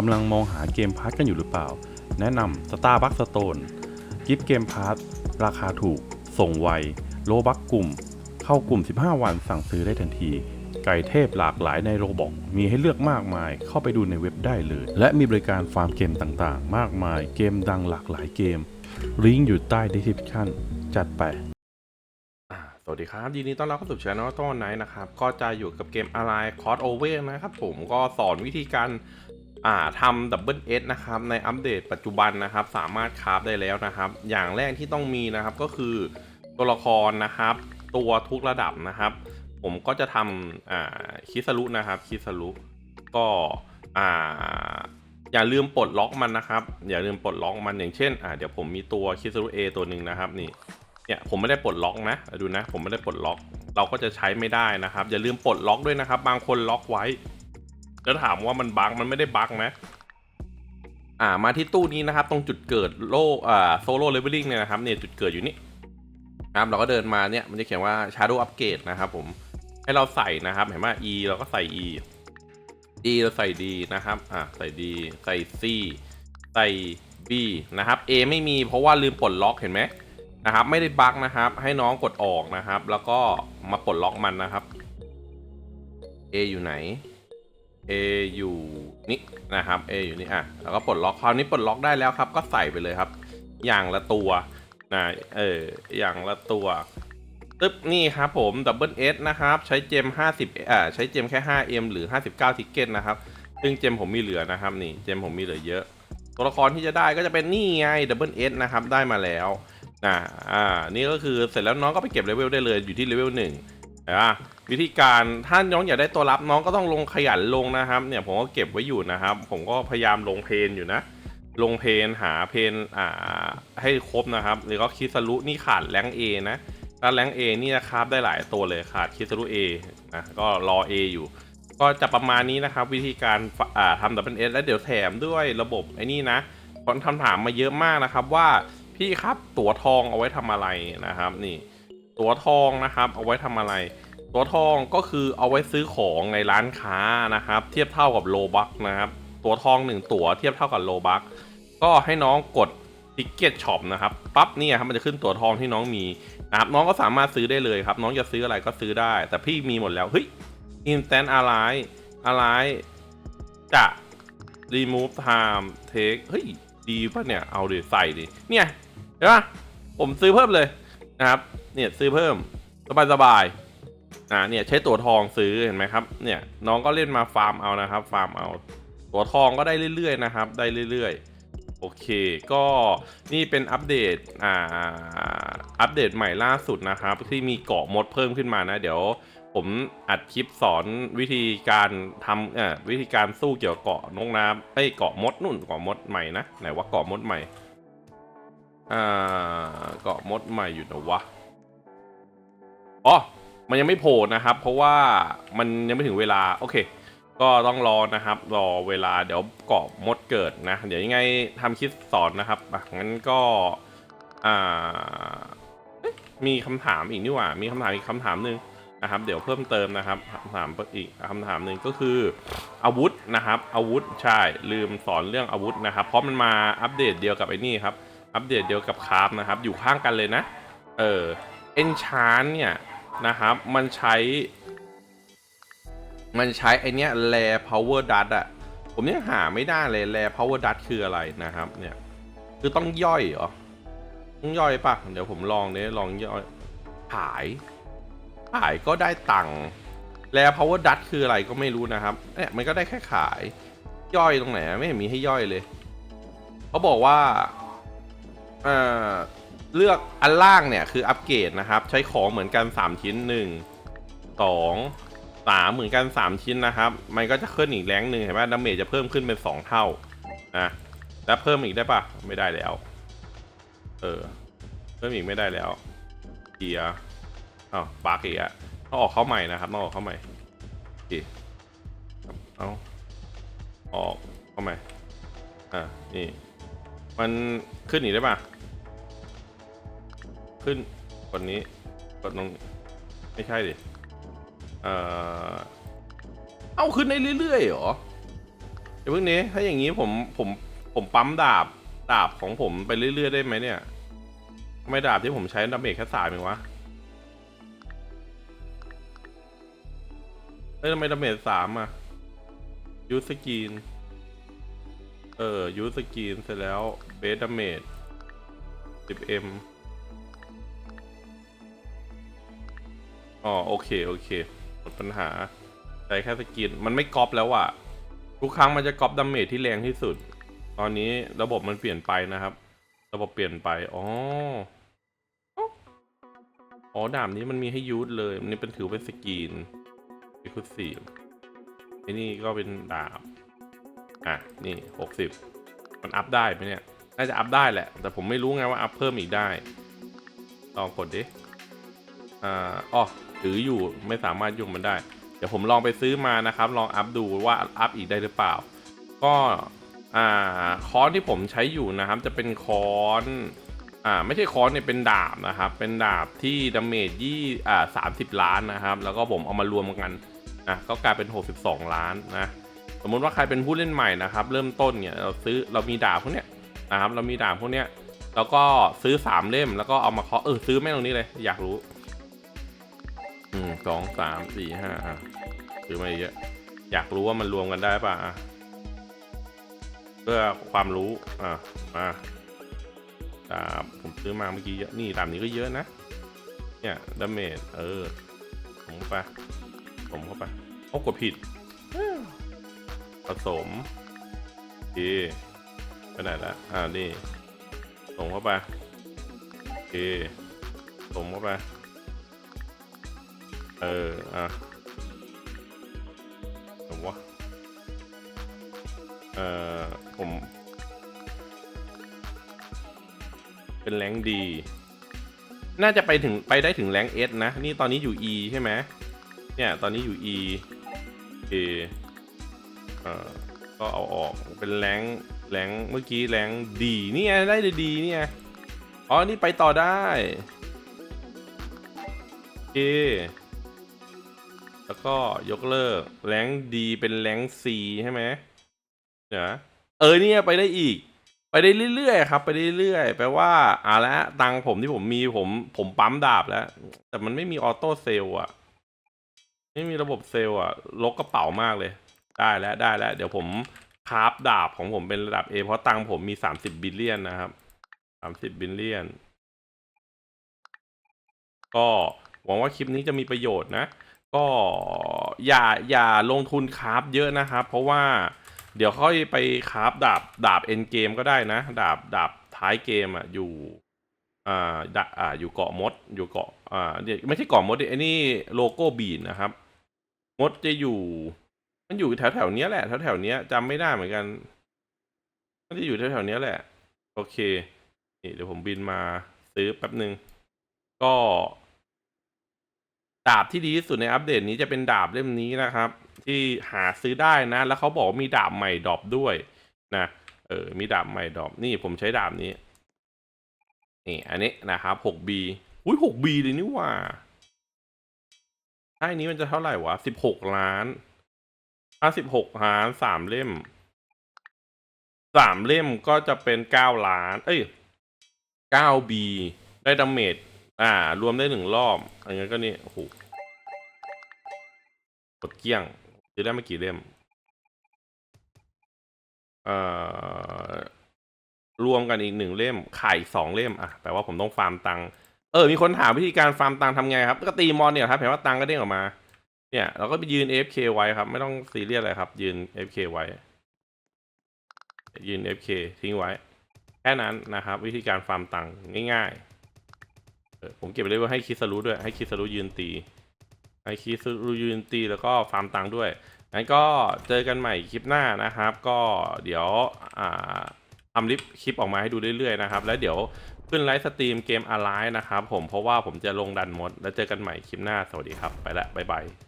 กำลังมองหาเกมพาร์ทกันอยู่หรือเปล่า แนะนำ Starbucks Stone กิฟต์เกมพาร์ทราคาถูก ส่งไว โลบักกลุ่ม เข้ากลุ่ม 15 วันสั่งซื้อได้ทันที ไก่เทพหลากหลายในโรบอกมีให้เลือกมากมาย เข้าไปดูในเว็บได้เลย และมีบริการฟาร์มเกมต่างๆ มากมาย เกมดังหลากหลายเกม ลิงก์อยู่ใต้ description จัดไปสวัสดีครับยินดีต้อนรับเข้าสู่ช่องต้นไนนะครับ ก็จะอยู่กับเกมอะไรคอร์สโอเวอร์นะครับ ผมก็สอนวิธีการ อ่าทำดับเบิลเอสนะครับในอัปเดตปัจจุบันนะครับ สามารถคราฟได้แล้วนะครับ อย่างแรกที่ต้องมีนะครับก็คือตัวละครนะครับ ตัวทุกระดับนะครับ ผมก็จะทำอ่าคิสรุนะครับคิสรุก็อ่าอย่าลืมปลดล็อกมันนะครับ อย่าลืมปลดล็อกมันอย่างเช่นอ่าเดี๋ยวผมมีตัวคิสรุเอตัวหนึ่งนะครับนี่เนี่ยผมไม่ได้ปลดล็อกนะดูนะ ผมไม่ได้ปลดล็อก เราก็จะใช้ไม่ได้นะครับ อย่าลืมปลดล็อกด้วยนะครับ บางคนล็อกไว้ แล้วถามว่ามันบั๊กมันไม่ได้บั๊กนะ อ่ามาที่ตู้นี้นะครับ ตรงจุดเกิดโลอ่าโซโล่เลเวลลิ่งเนี่ยนะครับเนี่ยจุดเกิดอยู่นี่นะครับเราก็เดินมาเนี่ยมันจะเขียนว่า Shadow Upgrade นะครับผมให้เราใส่นะครับ เห็นไหม E เราก็ใส่ E D เราใส่ D นะครับอ่าใส่ D ใส่ C ใส่ B นะครับ A ไม่มีเพราะว่าลืมปลดล็อกเห็นไหมนะครับ ไม่ได้บั๊กนะครับ ให้น้องกดออกนะครับ แล้วก็มาปลดล็อกมันนะครับ A อยู่ไหน A อยู่นี่นะครับ A อยู่นี่อะแล้วก็ปลดล็อกคราวนี้ปลดล็อกได้แล้วครับ ก็ใส่ไปเลยครับ อย่างละตัวนะเอออย่างละตัวตึ๊บนี่ครับผมดับเบิลเอสนะครับ ใช้เจม 50อ่าใช้เจมแค่ 5M หรือ 59 ทิกเก็ตนะครับ ซึ่งเจมผมมีเหลือนะครับ นี่เจมผมมีเหลือเยอะ ตัวละครที่จะได้ก็จะเป็นนี่ไงดับเบิลเอสนะครับ ได้มาแล้วอ่าอ่านี่ก็คือเสร็จแล้วน้องก็ไปเก็บเลเวลได้เลยอยู่ที่เลเวล หนึ่งนะวิธีการถ้าน้องอยากได้ตัวรับน้องก็ต้องลงขยันลงนะครับ เนี่ยผมก็เก็บไว้อยู่นะครับ ผมก็พยายามลงเพนอยู่นะ ลงเพนหาเพนอ่าให้ครบนะครับแล้วก็คิสรุนี่ขาดแรงเอนะถ้าแรงเอนี่นะครับได้หลายตัวเลยขาดคิสรุเอนะก็รอ A อยู่ ก็จะประมาณนี้นะครับ วิธีการอ่าทำดับเบิลเอสแล้วเดี๋ยวแถมด้วยระบบไอ้นี่นะคนคำถามมาเยอะมากนะครับว่าพี่ครับตั๋วทองเอาไว้ทำอะไรนะครับนี่ ตั๋วทองนะครับ เอาไว้ทำอะไร ตั๋วทองก็คือเอาไว้ซื้อของในร้านค้านะครับ เทียบเท่ากับโลบักนะครับ ตั๋วทองหนึ่งตั๋วเทียบเท่ากับโลบักก็ให้น้องกดติกเก็ตช็อปนะครับปั๊บเนี่ยครับมันจะขึ้นตั๋วทองที่น้องมีนะครับน้องก็สามารถซื้อได้เลยครับ น้องจะซื้ออะไรก็ซื้อได้ แต่พี่มีหมดแล้วเฮ้ย instant ally ally จะ remove time take เฮ้ยดีป่ะเนี่ย เอาดิใส่ดิเนี่ยเห็นปะผมซื้อเพิ่มเลยนะครับ เนี่ยซื้อเพิ่มสบายสบายอ่าเนี่ยใช้ตัวทองซื้อเห็นไหมครับ เนี่ยน้องก็เล่นมาฟาร์มเอานะครับ ฟาร์มเอา ตัวทองก็ได้เรื่อยๆนะครับ ได้เรื่อยๆ โอเค ก็นี่เป็นอัปเดตอ่าอัปเดตใหม่ล่าสุดนะครับ ที่มีเกาะมดเพิ่มขึ้นมานะ เดี๋ยวผมอัดคลิปสอนวิธีการทำเอ่อวิธีการสู้เกี่ยวกับเกาะนกน้ำเอ้เกาะมดนุ่นเกาะมดใหม่นะไหนว่าเกาะมดใหม่อ่าเกาะมดใหม่อยู่นะวะ อ๋อ มันยังไม่โผล่นะครับ เพราะว่ามันยังไม่ถึงเวลา โอเค ก็ต้องรอนะครับ รอเวลาเดี๋ยวเกาะมดเกิดนะ เดี๋ยวยังไงทำคลิปสอนนะครับอะงั้นก็อ่ามีคำถามอีกนี่หว่า มีคำถามอีกคำถามหนึ่งนะครับ เดี๋ยวเพิ่มเติมนะครับคำถามอีกคำถามหนึ่งก็คืออาวุธนะครับ อาวุธใช่ลืมสอนเรื่องอาวุธนะครับ เพราะมันมาอัปเดตเดียวกับไอ้นี่ครับอัปเดตเดียวกับคราฟนะครับ อยู่ข้างกันเลยนะ เออเอนชานเนี่ย นะครับ มันใช้ มันใช้ไอเนี้ยแ a พาวเวอร์ดัตอะผมยังหาไม่ได้เลยแ a พาวเวอร์ดัตคืออะไรนะครับ เนี่ย คือต้องย่อยเหรอ ต้องย่อยปะเดี๋ยวผมลองเนี่ยลองย่อย ขาย ขายก็ได้ตังค์แ a พาวเวอร์ดัตคืออะไรก็ไม่รู้นะครับ เนี่ยมันก็ได้แค่ขาย ย่อยตรงไหนไม่เห็นมีให้ย่อยเลย เขาบอกว่า เอ่อ เลือกอันล่างเนี่ยคืออัปเกรดนะครับ ใช้ของเหมือนกัน 3 ชิ้น 1 2 3 เหมือนกัน 3 ชิ้นนะครับ มันก็จะขึ้นอีกแรงหนึ่งเห็นไหมดาเมจจะเพิ่มขึ้นเป็น 2 เท่านะแล้วเพิ่มอีกได้ปะไม่ได้แล้ว เออ เพิ่มอีกไม่ได้แล้วเกียร์อ้าวปาร์กอีกอะต้องออกเข้าใหม่นะครับต้องออกเข้าใหม่โอเคเอาออกเข้าใหม่อะนี่ มันขึ้นอีกได้ปะ ขึ้นกดนี้กดตรงไม่ใช่ดิ เอ่อ เอาขึ้นได้เรื่อยๆเหรอเอย่าเพิ่งนี้ถ้าอย่างนี้ผมผมผมปั๊มดาบดาบของผมไปเรื่อยๆได้ไหมเนี่ยไม่ดาบที่ผมใช้ดาเมจแค่สามเองวะเอ้ยทำไมดาเมจสามอะยูสกีน เออยูสกีนเสร็จแล้วเบสดาเมจ 10m อ๋ อโอเคโอเคหมดปัญหาใช้แค่สกินมันไม่ก๊อปแล้วอะทุกครั้งมันจะก๊อปดาเมจที่แรงที่สุด ตอนนี้ระบบมันเปลี่ยนไปนะครับ ระบบเปลี่ยนไปอ๋ออ๋อดาบนี้มันมีให้ยูสเลยมันนี่เป็นถือเป็นสกินอีคุสี่ไอ้นี่ก็เป็นดาบอะนี่หกสิบมันอัพได้ไหมเนี่ยน่าจะอัพได้แหละ แต่ผมไม่รู้ไงว่าอัพเพิ่มอีกได้ ลองกดดิอ่าอ๋อ ถืออยู่ไม่สามารถยุ่งมันได้ เดี๋ยวผมลองไปซื้อมานะครับ ลองอัพดูว่าอัพอีกได้หรือเปล่า ก็อ่าค้อนที่ผมใช้อยู่นะครับ จะเป็นค้อนอ่าไม่ใช่ค้อนเนี่ยเป็นดาบนะครับ เป็นดาบที่ดาเมจยี่อ่าสามสิบล้านนะครับ แล้วก็ผมเอามารวมกันนะก็กลายเป็น 62 ล้านนะสมมุติว่าใครเป็นผู้เล่นใหม่นะครับ เริ่มต้นเนี่ยเราซื้อเรามีดาบพวกเนี้ยนะครับเรามีดาบพวกเนี้ยแล้วก็ซื้อสามเล่มแล้วก็เอามาเคาะเออซื้อแม่งตรงนี้เลย อยากรู้ สองสามสี่ห้าอะซื้อมาเยอะ อยากรู้ว่ามันรวมกันได้ป่ะอะเพื่อความรู้อะมาดาบผมซื้อมาเมื่อกี้เยอะนี่ดาบนี้ก็เยอะนะ เนี่ยดาเมจเออผมเข้าไปผมเข้าไปโอ้กดผิดผสมโอเคไปไหนละอ่านี่ส่งเข้าไปโอเคส่งเข้าไป เออ อะผมว่าเออผม เป็นแรงดี น่าจะไปถึงไปได้ถึงแรงเอสนะ นี่ตอนนี้อยู่ E ใช่ไหมเนี่ย ตอนนี้อยู่ E โอเคเอ่อก็เอาออกเป็นแรงแรงเมื่อกี้แรงดีนี่ไงได้ดีนี่ไงอ๋อ นี่ไปต่อได้ โอเค แล้วก็ยกเลิกแรงดีเป็นแรงซีใช่ไหมเดี๋ยวนะเออเนี่ยไปได้อีก ไปได้เรื่อยๆครับ ไปได้เรื่อยๆแปลว่าอ่าละตังผมที่ผมมีผม ผมปั๊มดาบแล้ว แต่มันไม่มีออโต้เซลอะไม่มีระบบเซลอะลกกระเป๋ามากเลย ได้แล้วได้แล้ว เดี๋ยวผมคราฟดาบของผมเป็นระดับ A เพราะตังผมมีสามสิบบิลเลียนนะครับสามสิบบิลเลียน ก็หวังว่าคลิปนี้จะมีประโยชน์นะ ก็อย่าอย่าลงทุนคราฟเยอะนะครับ เพราะว่าเดี๋ยวค่อยไปคราฟดาบดาบเอ็นเกมก็ได้นะ ดาบดาบท้ายเกมอะอยู่อ่าดาอ่าอยู่เกาะมดอยู่เกาะอ่าเดี๋ยวไม่ใช่เกาะมดดิไอ้นี่โลโก้บีนนะครับ มดจะอยู่ มันอยู่แถวแถวเนี้ยแหละแถวแถวเนี้ยจำไม่ได้เหมือนกัน มันจะอยู่แถวแถวเนี้ยแหละ โอเคนี่เดี๋ยวผมบินมาซื้อแป๊บหนึ่งก็ ดาบที่ดีที่สุดในอัปเดตนี้จะเป็นดาบเล่มนี้นะครับ ที่หาซื้อได้นะ แล้วเขาบอกมีดาบใหม่ดรอปด้วยนะเออมีดาบใหม่ดรอปนี่ผมใช้ดาบนี้นี่อันนี้นะครับ 6B อุ้ย 6B เลยนี่ว่าถ้าอันนี้มันจะเท่าไหร่วะ 16 ล้าน ถ้า 16 ล้านสามเล่มสามเล่มก็จะเป็น 9 ล้าน เอ้ย 9B ได้ดาเมจ อ่า รวมได้หนึ่งรอบอันนี้นก็นี่โอ้โหกดเกลี้ยงจะได้ไม่กี่เล่มเอ่อรวมกันอีกหนึ่งเล่มไข่สองเล่มอะแปลว่าผมต้องฟาร์มตังค์เออมีคนถามวิธีการฟาร์มตังค์ทำไงครับก็ตีมอนเนี่ยครับเห็นว่าตังค์ก็เด้งออกมา เนี่ย เราก็ไปยืน AFK ไว้ครับ ไม่ต้องซีเรียสอะไรครับ ยืน AFK ไว้ ยืน AFK ทิ้งไว้ แค่นั้นนะครับ วิธีการฟาร์มตังค์ง่ายๆ ผมเก็บไปเลยว่าให้คิสรู้ด้วย ให้คิสรู้ยืนตี ให้คิสรู้ยืนตีแล้วก็ฟาร์มตังค์ด้วยงั้นก็เจอกันใหม่คลิปหน้านะครับ ก็เดี๋ยวทำลิปคลิปออกมาให้ดูเรื่อยๆนะครับ แล้วเดี๋ยวขึ้นไลฟ์สตรีมเกมอะไลน์นะครับผมเพราะว่าผมจะลงดันมด แล้วเจอกันใหม่คลิปหน้าสวัสดีครับ ไปละบ๊ายบาย